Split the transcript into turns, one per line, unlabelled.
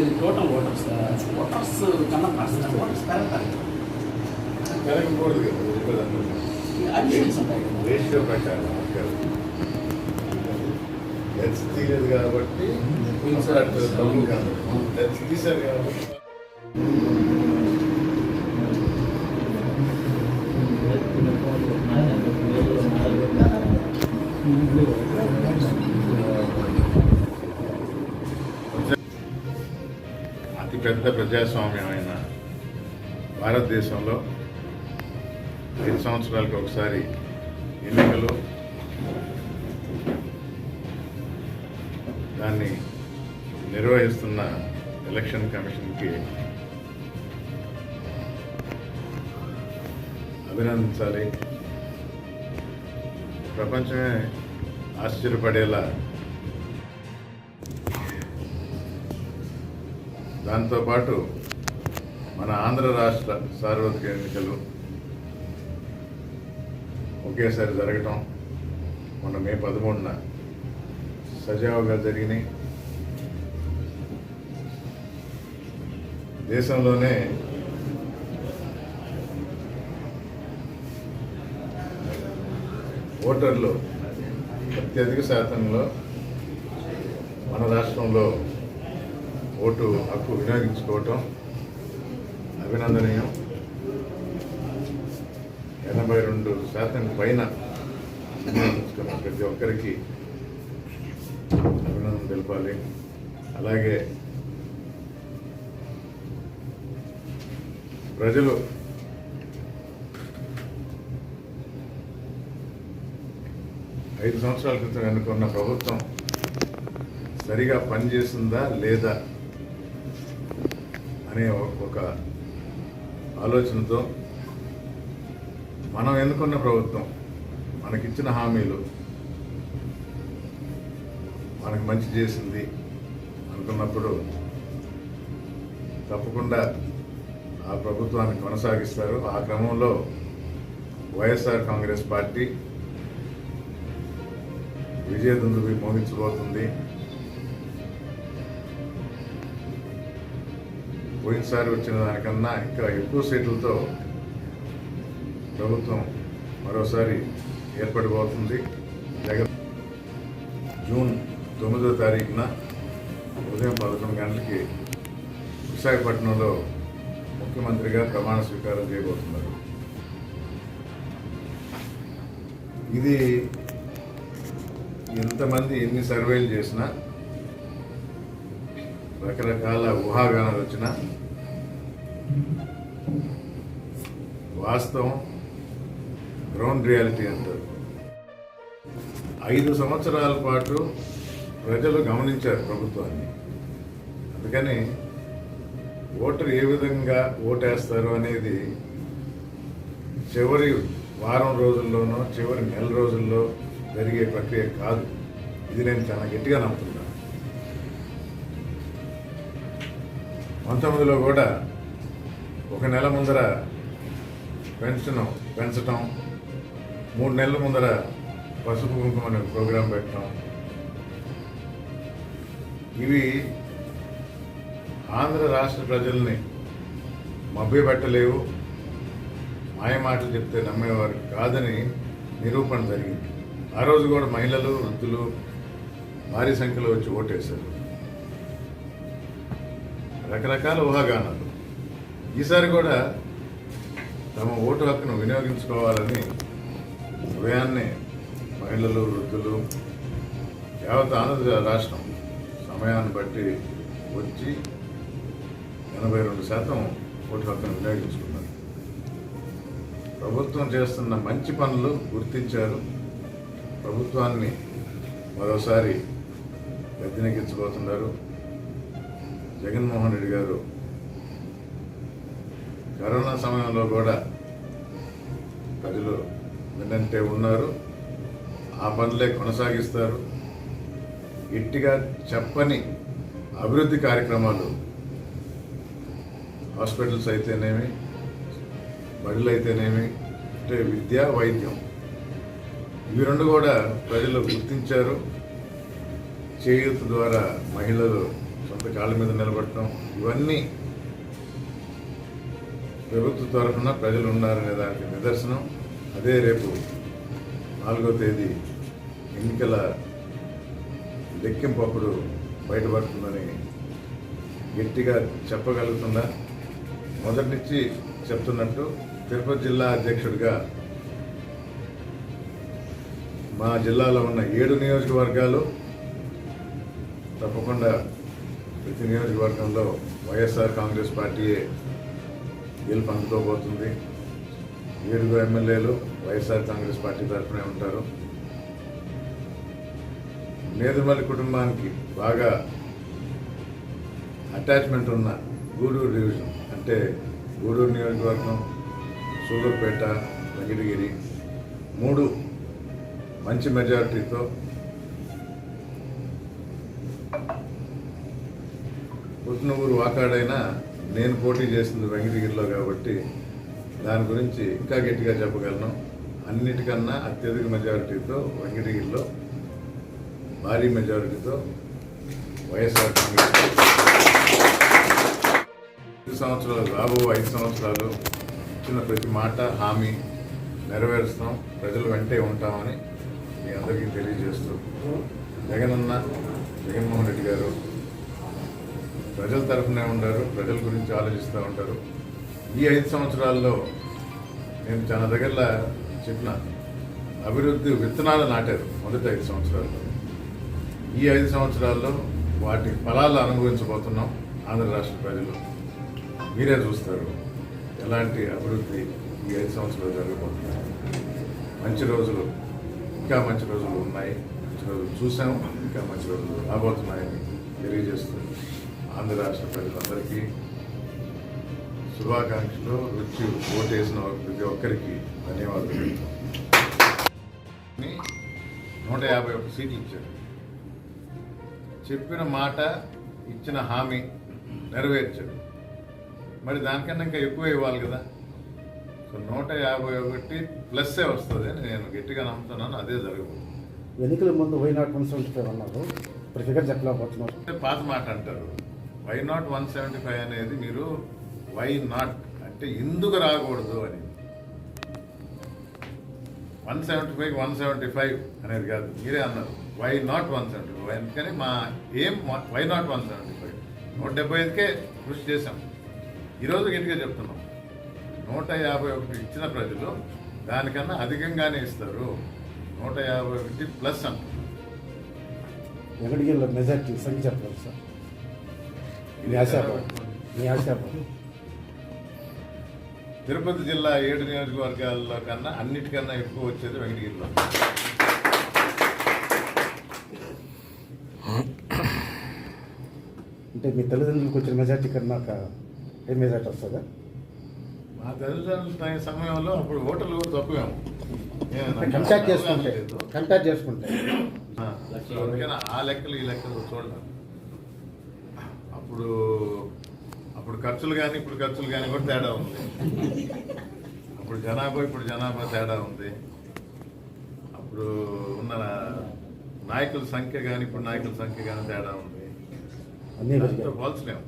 ఇది total voters voters కన్నా percent voters పెరుగుతారు
పెరగకూడదు కదా
అడిషన్స్ ఉంటాయి
రేషియో ప్రకారం లెన్స్ తీయలేదు కాబట్టి తీశారు అతిపెద్ద ప్రజాస్వామ్యమైన భారతదేశంలో ఐదు సంవత్సరాలకు ఒకసారి ఎన్నికలు దాన్ని నిర్వహిస్తున్న ఎలక్షన్ కమిషన్కి అభినందించాలి. ప్రపంచమే ఆశ్చర్యపడేలా దాంతోపాటు మన ఆంధ్ర రాష్ట్ర సార్వత్రిక ఎన్నికలు ఒకేసారి జరగటం మొన్న మే పదమూడున సజావుగా జరిగినాయి. దేశంలోనే ఓటర్లు అత్యధిక శాతంలో మన రాష్ట్రంలో ఓటు హక్కు వినియోగించుకోవటం అభినందనీయం. ఎనభై రెండు శాతం పైన వినియోగించుకున్న ప్రతి ఒక్కరికి అభినందన తెలపాలి. అలాగే ప్రజలు ఐదు సంవత్సరాల క్రితం ఎన్నుకున్న ప్రభుత్వం సరిగా పనిచేసిందా లేదా అనే ఒక ఆలోచనతో మనం ఎన్నుకున్న ప్రభుత్వం మనకిచ్చిన హామీలు మనకు మంచి చేసింది అనుకున్నప్పుడు తప్పకుండా ఆ ప్రభుత్వాన్ని కొనసాగిస్తారు. ఆ క్రమంలో వైఎస్ఆర్ కాంగ్రెస్ పార్టీ విజయదుందుబి మోగించబోతుంది. పోయినసారి వచ్చిన దానికన్నా ఇంకా ఎక్కువ సీట్లతో ప్రభుత్వం మరోసారి ఏర్పడిపోతుంది. జగన్ జూన్ తొమ్మిదో తారీఖున ఉదయం పదకొండు గంటలకి విశాఖపట్నంలో ముఖ్యమంత్రిగా ప్రమాణ స్వీకారం చేయబోతున్నారు. ఇది ఎంతమంది ఎన్ని సర్వేలు చేసినా రకరకాల ఊహాగానాలు వచ్చినా వాస్తవం గ్రౌండ్ రియాలిటీ అంటారు. ఐదు సంవత్సరాల పాటు ప్రజలు గమనించారు ప్రభుత్వాన్ని. అందుకని ఓటరు ఏ విధంగా ఓటేస్తారు అనేది చివరి వారం రోజుల్లోనో చివరి నెల రోజుల్లో జరిగే ప్రక్రియ కాదు. ఇది నేను చాలా గట్టిగా నమ్ముతున్నాను. పంతొమ్మిదిలో కూడా ఒక నెల ముందర పెన్షన్ పెంచటం. మూడు నెలల ముందర పసుపు కుంకుమ అనే ప్రోగ్రాం పెట్టడం ఇవి ఆంధ్ర రాష్ట్ర ప్రజల్ని మభ్యపెట్టలేవు. మాయ మాటలు చెప్తే నమ్మేవారు కాదని నిరూపణ జరిగింది. ఆ రోజు కూడా మహిళలు వృద్ధులు భారీ సంఖ్యలో వచ్చి ఓటేశారు. రకరకాల ఊహాగానాలు. ఈసారి కూడా తమ ఓటు హక్కును వినియోగించుకోవాలని ఉదయాన్నే మహిళలు వృద్ధులు యావత్ ఆంధ్ర రాష్ట్రం సమయాన్ని బట్టి వచ్చి ఎనభై రెండు శాతం ఓటు హక్కును వినియోగించుకున్నారు. ప్రభుత్వం చేస్తున్న మంచి పనులు గుర్తించారు. ప్రభుత్వాన్ని మరోసారి గద్దెనెక్కించబోతున్నారు. జగన్మోహన్ రెడ్డి గారు కరోనా సమయంలో కూడా ప్రజలు వినంటే ఉన్నారు ఆ పనులే కొనసాగిస్తారు. గట్టిగా చెప్పని అభివృద్ధి కార్యక్రమాలు హాస్పిటల్స్ అయితేనేమి బడులు అయితేనేమి అంటే విద్య వైద్యం ఇవి రెండు కూడా ప్రజలు గుర్తించారు. చేయూత ద్వారా మహిళలు సొంత కాళ్ళ మీద నిలబడటం ఇవన్నీ ప్రభుత్వ తరఫున ప్రజలు ఉన్నారనే దానికి నిదర్శనం. అదే రేపు నాలుగో తేదీ ఎన్నికల లెక్కింపు అప్పుడు బయటపడుతుందని గట్టిగా చెప్పగలుగుతున్నా. మొదటి నుంచి చెప్తున్నట్టు తిరుపతి జిల్లా అధ్యక్షుడిగా మా జిల్లాలో ఉన్న ఏడు నియోజకవర్గాలు తప్పకుండా ప్రతి నియోజకవర్గంలో వైఎస్ఆర్ కాంగ్రెస్ పార్టీయే గెలుపు అందుకోబోతుంది ఏడుగురు ఎమ్మెల్యేలు వైఎస్ఆర్ కాంగ్రెస్ పార్టీ తరఫునే ఉంటారు. నేదుమల్లి కుటుంబానికి బాగా అటాచ్మెంట్ ఉన్న గూడూరు డివిజన్ అంటే గూడూరు నియోజకవర్గం సూలూరుపేట వెంకటగిరి మూడు మంచి మెజారిటీతో పుట్టినూరు వాకాడైనా నేను పోటీ చేసింది వెంకటగిరిలో కాబట్టి దాని గురించి ఇంకా గట్టిగా చెప్పగలను. అన్నిటికన్నా అత్యధిక మెజారిటీతో వెంకటగిరిలో భారీ మెజారిటీతో వైఎస్ఆర్ కాంగ్రెస్ ఐదు సంవత్సరాలు రాబో ఐదు సంవత్సరాలు ఇచ్చిన ప్రతి మాట హామీ నెరవేరుస్తాం. ప్రజలు వెంటే ఉంటామని మీ అందరికీ తెలియజేస్తూ జగనన్న జగన్మోహన్ రెడ్డి గారు ప్రజల తరఫునే ఉంటారు ప్రజల గురించి ఆలోచిస్తూ ఉంటారు. ఈ ఐదు సంవత్సరాల్లో నేను చాలా దగ్గరలో చెప్పిన అభివృద్ధి విత్తనాలు నాటారు మొదటి ఐదు సంవత్సరాల్లో. ఈ ఐదు సంవత్సరాల్లో వాటి ఫలాలు అనుభవించబోతున్నాం ఆంధ్ర రాష్ట్ర ప్రజలు. మీరే చూస్తారు ఎలాంటి అభివృద్ధి ఈ ఐదు సంవత్సరాలు జరగబోతున్నాయి. మంచి రోజులు ఇంకా మంచి రోజులు ఉన్నాయి. మంచి రోజులు చూసాము ఇంకా మంచి రోజులు రాబోతున్నాయని తెలియజేస్తూ ఆంధ్ర రాష్ట్ర ప్రజలందరికీ శుభాకాంక్షలు. రుచి ఓటేసిన ప్రతి ఒక్కరికి ధన్యవాదాలు. నూట యాభై ఒక్క సీట్లు ఇచ్చారు. చెప్పిన మాట ఇచ్చిన హామీ నెరవేర్చాడు మరి దానికన్నా ఇంకా ఎక్కువ ఇవ్వాలి కదా. సో నూట యాభై ఒకటి ప్లస్సే వస్తుంది అని నేను గట్టిగా నమ్ముతున్నాను. అదే జరగబోతుంది.
ఎన్నికల ముందు ఫైవ్ అన్నారు. ఇప్పుడు ఫిగర్ చెప్పలేకపోతున్నారు
పాత మాట అంటారు. Why not one seventy five అనేది మీరు వై నాట్ అంటే ఎందుకు రాకూడదు అని. One seventy five one seventy five అనేది కాదు. మీరే అన్నారు. Why not one seventy five అందుకని మా ఏం why not one seventy five నూట డెబ్బై ఐదుకే కృషి చేశాం. ఈరోజు గట్టిగా చెప్తున్నాం. నూట యాభై ఒకటి ఇచ్చిన ప్రజలు దానికన్నా అధికంగానే ఇస్తారు. నూట యాభై ఒకటి ప్లస్ అంటారు
మెజార్టీ సంఖ్య చెప్పలేదు సార్. మీ ఆశాభావం
తిరుపతి జిల్లా ఏడు నియోజకవర్గాల్లో కన్నా అన్నిటికన్నా ఎక్కువ వచ్చేది వెంకటగిరిలో.
అంటే మీ తల్లిదండ్రులకు వచ్చిన మెజార్టీ కన్నా ఏ మెజార్టీ వస్తుందా?
మా తల్లిదండ్రుల సమయంలో అప్పుడు ఓటర్లు కూడా నాకు
కంపేర్ చేసుకుంటే. కంపేర్ చేసుకుంటే.
ఆ లెక్కలు ఈ లెక్కలు చూడలేదు అప్పుడు అప్పుడు ఖర్చులు కానీ ఇప్పుడు ఖర్చులు కానీ కూడా తేడా ఉంది. అప్పుడు జనాభా ఇప్పుడు జనాభా తేడా ఉంది. అప్పుడు ఉన్న నాయకుల సంఖ్య కానీ ఇప్పుడు నాయకుల సంఖ్య కానీ తేడా ఉంది. పోల్చలేము.